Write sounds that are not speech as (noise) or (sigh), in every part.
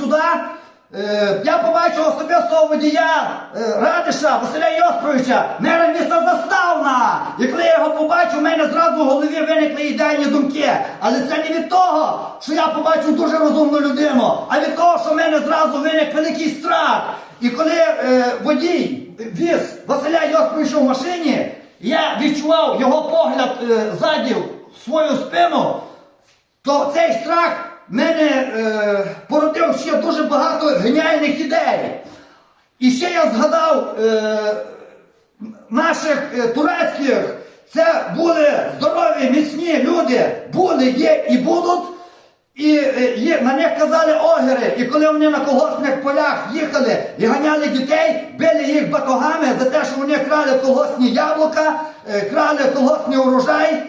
сюди, е, я побачив особистого водія е, Радиша Василя Йосповича, мера міста Заставна. І коли я його побачив, у мене зразу в голові виникли ідеальні думки. Але це не від того, що я побачив дуже розумну людину, а від того, що в мене зразу виник великий страх. І коли е, водій віз Василя Йосповича в машині, я відчував його погляд е, ззаді в свою спину, то цей страх мене е, породив ще дуже багато геніальних ідей. І ще я згадав е, наших е, турецьких, це були здорові, міцні люди, були, є і будуть. І е, є, на них казали огери, і коли вони на колгоспних полях їхали і ганяли дітей, били їх батогами за те, що вони крали колгоспні яблука, е, крали колгоспний урожай,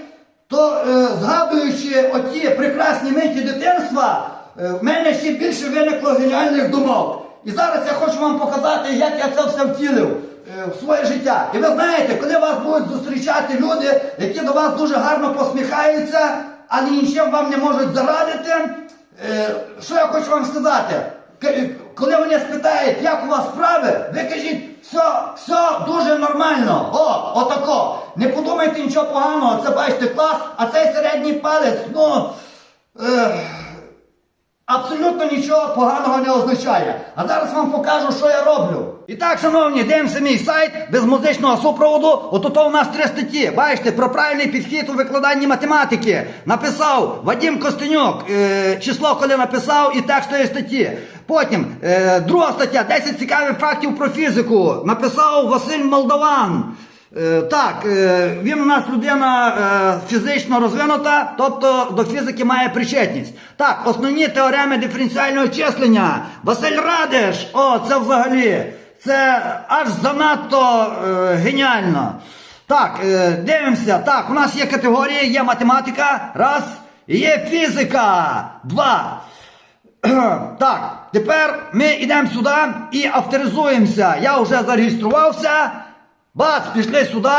то е, згадуючи оті прекрасні миті дитинства, е, в мене ще більше виникло геніальних думок. І зараз я хочу вам показати, як я це все втілив е, в своє життя. І ви знаєте, коли вас будуть зустрічати люди, які до вас дуже гарно посміхаються, але нічим вам не можуть зарадити, що я хочу вам сказати? Коли вони спитають, як у вас справи, ви кажіть, все, все дуже нормально. О, отако. Не подумайте нічого поганого, це бачите клас, а цей середній палець, ну. Е, Абсолютно нічого поганого не означає. А зараз вам покажу, що я роблю. І так, шановні, дивимося мій сайт без музичного супроводу. От тут у нас три статті. Бачите, про правильний підхід у викладанні математики. Написав Вадим Костенюк, е, число, коли написав, і текстові статті. Потім е, друга стаття 10 цікавих фактів про фізику. Написав Василь Молдован. Е, Так, е, він у нас людина е, фізично розвинута, тобто до фізики має причетність. Так, основні теореми диференціального числення. Василь Радиш, о, це взагалі, це аж занадто е, геніально. Так, е, дивимося. Так, у нас є категорії, є математика, раз, є фізика, два. (clears throat) Так, тепер ми йдемо сюди і авторизуємося. Я вже зареєструвався. Бац, пішли сюди,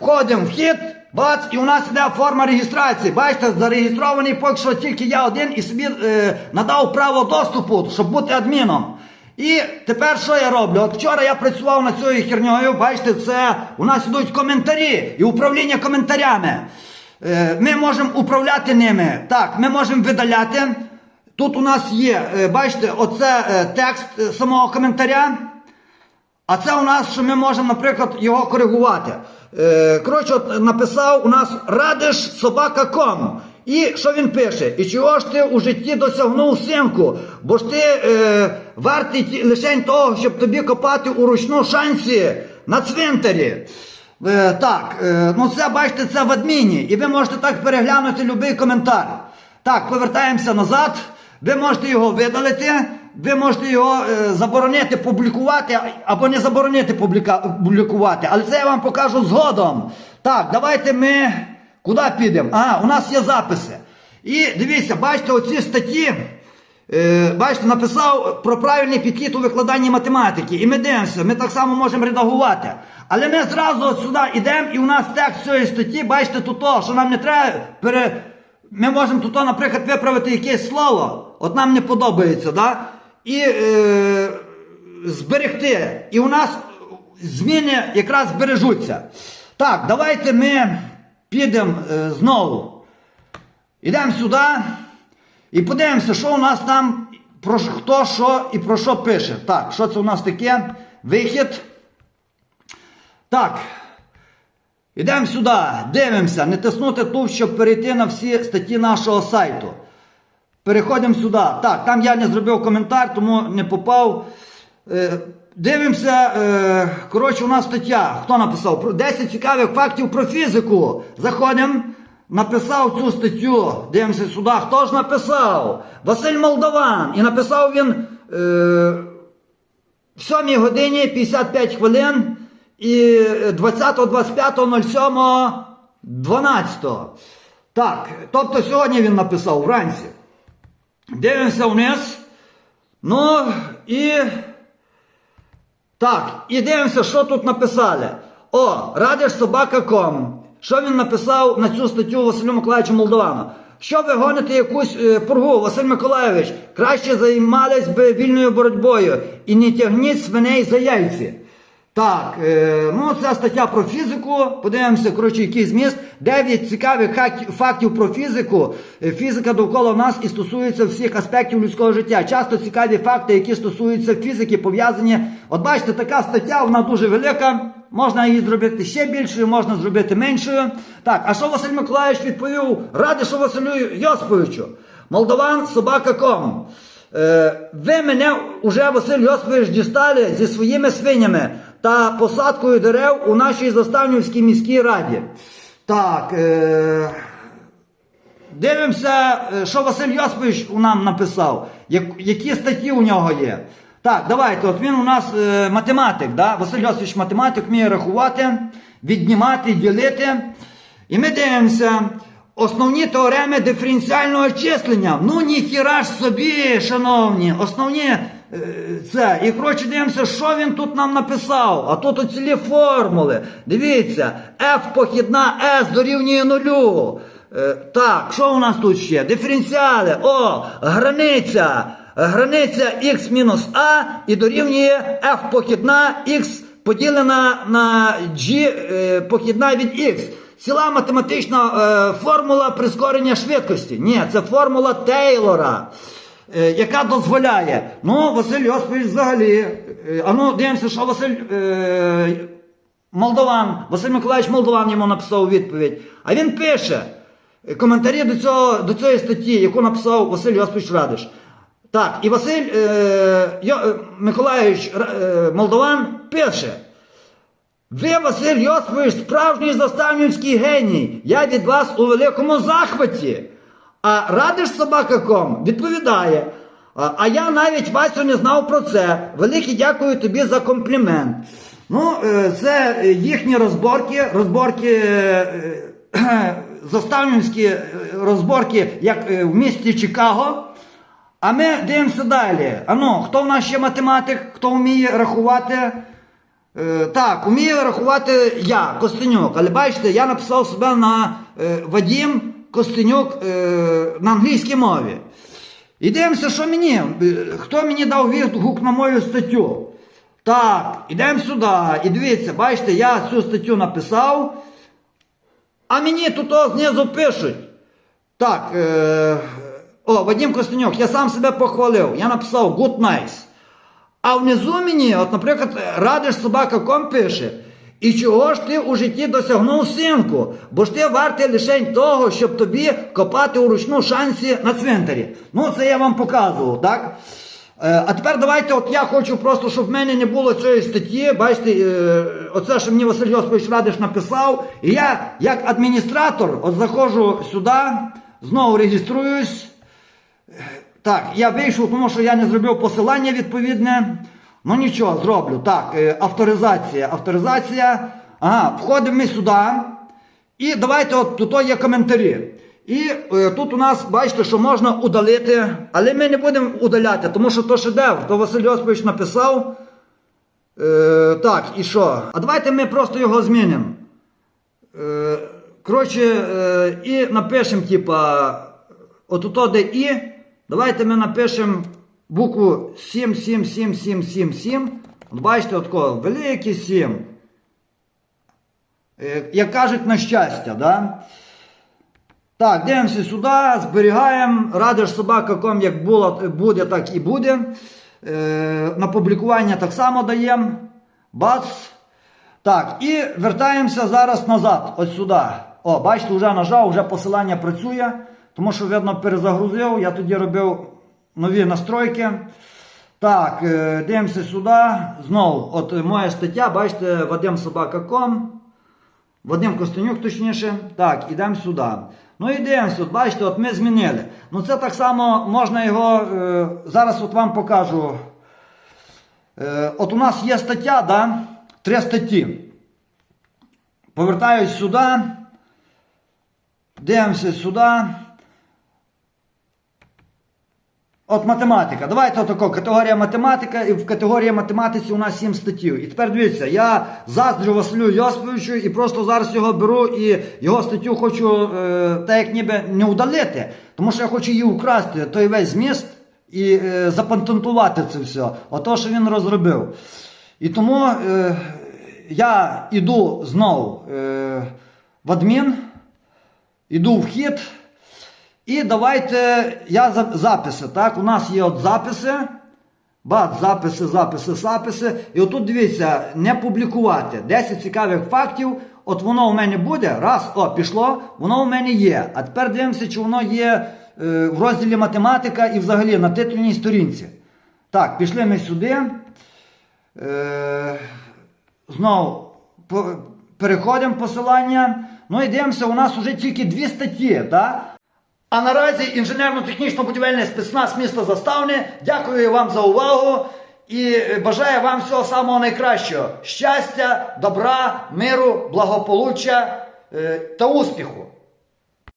входимо в вхід, бац, і у нас іде форма реєстрації. Бачите, зареєстрований поки що тільки я один і собі е, надав право доступу, щоб бути адміном. І тепер що я роблю? От вчора я працював над цією херньою, бачите, це у нас ідуть коментарі і управління коментарями. Е, ми можемо управляти ними. Так, ми можемо видаляти. Тут у нас є, е, бачите, оце е, текст самого коментаря. А це у нас, що ми можемо, наприклад, його коригувати. Коротше, от написав у нас радиш собака.ком. І що він пише? І чого ж ти у житті досягнув симку? Бо ж ти е, вартий лише того, щоб тобі копати у ручну шансі на цвинтарі. Е, так, е, ну це бачите, це в адміні. І ви можете так переглянути будь-який коментар. Так, повертаємося назад. Ви можете його видалити, ви можете його е, заборонити публікувати або не заборонити публікувати. Але це я вам покажу згодом. Так, давайте ми куди підемо? Ага, у нас є записи. І дивіться, бачите, оці статті. Е, бачите, написав про правильний підхід у викладанні математики. І ми дивимося, ми так само можемо редагувати. Але ми зразу от сюди йдемо, і у нас текст цієї статті, бачите, тут то, що нам не треба пере... Ми можемо тут, наприклад, виправити якесь слово, от нам не подобається, да? і е, зберегти. І у нас зміни якраз збережуться. Так, давайте ми підемо е, знову. Йдемо сюди і подивимося, що у нас там, про хто що і про що пише. Так, що це у нас таке? Вихід. Так. Йдемо сюди, дивимося, не тиснути тут, щоб перейти на всі статті нашого сайту. Переходимо сюди. Так, там я не зробив коментар, тому не попав. Дивимося. Е, коротше, у нас стаття. Хто написав? Про 10 цікавих фактів про фізику. Заходимо. Написав цю статтю. Дивимося сюди. Хто ж написав? Василь Молдован. І написав він е, в 7 годині 55 хвилин і 20.25.07.12. Так, тобто сьогодні він написав вранці. Дивимося вниз. Ну і. Так, і дивимося, що тут написали. О, радиш собака.ком. Що він написав на цю статтю Василю Миколаївичу Молдовану? Що ви гоните якусь е, пургу, Василь Миколаївич? Краще займались би вільною боротьбою і не тягніть свиней за яйці. Так, е, ну це стаття про фізику. Подивимося, коротше, який зміст. Дев'ять цікавих фактів про фізику. Е, Фізика довкола нас і стосується всіх аспектів людського життя. Часто цікаві факти, які стосуються фізики, пов'язані. От бачите, така стаття, вона дуже велика. Можна її зробити ще більшою, можна зробити меншою. Так, а що Василь Миколаївич відповів? Радишу Василю Йосиповичу. Молдован собака ком. Е, ви мене уже Василь Йосипович дістали зі своїми свинями та посадкою дерев у нашій Заставнівській міській раді. Так. Е, Дивимося, е, що Василь Йосипович у нам написав, як- які статті у нього є. Так, давайте, от він у нас е, математик, да? Василь Йосипович математик вміє рахувати, віднімати, ділити. І ми дивимося. Основні теореми диференціального числення. Ну ніхіра ж собі, шановні, основні е, це. І коротше дивимося, що він тут нам написав. А тут оцілі формули. Дивіться, F похідна S дорівнює нулю. Е, так, що у нас тут ще? Диференціали. О, границя. Границя x мінус А і дорівнює F похідна X поділена на G е, похідна від X. Ціла математична е, формула прискорення швидкості. Ні, це формула Тейлора, е, яка дозволяє. Ну, Василь Йосипович взагалі. Е, а ну, дивимося, що Василь е, Молдован, Василь Миколаївич Молдован йому написав відповідь. А він пише коментарі до, цього, до цієї статті, яку написав Василь Йосипович Радиш. Так, і Василь е, е, Миколаївич е, Молдован пише. Ви, Василь Йосипович, справжній заставнівський геній. Я від вас у великому захваті. А радиш собакаком відповідає. А, я навіть Васю не знав про це. Велике дякую тобі за комплімент. Ну, е, це їхні розборки, розборки. е, е, Заставнівські розборки, як в місті Чикаго. А ми дивимося далі. Ану, хто в нас ще математик, хто вміє рахувати? Е, так, вмію рахувати я, Костенюк. Але бачите, я написав себе на е, Вадім Костенюк е, на англійській мові. І дивимося, що мені, е, хто мені дав відгук на мою статтю. Так, ідемо сюди. І дивіться, бачите, я цю статтю написав, а мені тут знизу пишуть. Так, е, о, Вадим Костенюк, я сам себе похвалив. Я написав good nice. А внизу мені, от, наприклад, радиш собака ком пише. І чого ж ти у житті досягнув синку? Бо ж ти вартий лишень того, щоб тобі копати у ручну шансі на цвинтарі. Ну, це я вам показував, так? Е, а тепер давайте, от я хочу просто, щоб в мене не було цієї статті. Бачите, е, оце, що мені Василь Йосипович Радиш написав. І я, як адміністратор, от заходжу сюди, знову реєструюсь. Так, я вийшов, тому що я не зробив посилання відповідне. Ну нічого, зроблю. Так, е, авторизація. Авторизація. Ага, входимо ми сюди. І давайте от тут є коментарі. І е, тут у нас, бачите, що можна удалити, але ми не будемо удаляти, тому що то шедевр, то Василь Йосипович написав. Е, так, і що? А давайте ми просто його змінимо. Е, коротше, е, і напишемо, типа, от тут де і. Давайте ми напишемо букву 777777. От бачите, от такого, великий 7. Е, Як кажуть, на щастя, да? Так, дивимося сюди, зберігаємо. Радиш собака.ком, як було, буде, так і буде. Е, на публікування так само даємо. Бац. Так, і вертаємося зараз назад, ось сюди. О, бачите, вже нажав, вже посилання працює, тому що, видно, перезагрузив. Я тоді робив нові настройки. Так, е, дивимося сюди. Знову, от моя стаття, бачите, Вадим.Собака.ком. Вадим Костенюк, точніше. Так, ідемо сюди. Ну і дивимося, от бачите, от ми змінили. Ну це так само можна його. Е, зараз от вам покажу. Е, от у нас є стаття, да? три статті. Повертаюсь сюди. Дивимося сюди. От математика. Давайте отако. Категорія математика, і в категорії математиці у нас 7 статтів. І тепер дивіться, я заздрю Василю Йосиповичу і просто зараз його беру і його статтю хочу е, так як ніби не удалити, тому що я хочу її украсти, той весь зміст і е, запатентувати це все. Ото, що він розробив. І тому е, я іду знову е, в адмін, іду в хід. І давайте я записи. Так, у нас є от записи. Бац, записи, записи, записи. І отут дивіться, не публікувати. 10 цікавих фактів. От воно у мене буде. Раз, о, пішло, воно у мене є. А тепер дивимося, чи воно є е, в розділі математика і взагалі на титульній сторінці. Так, пішли ми сюди. Е, знову переходимо посилання. Ну і дивимося, у нас вже тільки дві статті. Так? А наразі інженерно-технічно-будівельний спецназ міста Заставне. Дякую вам за увагу і е, бажаю вам всього самого найкращого. Щастя, добра, миру, благополуччя е, та успіху.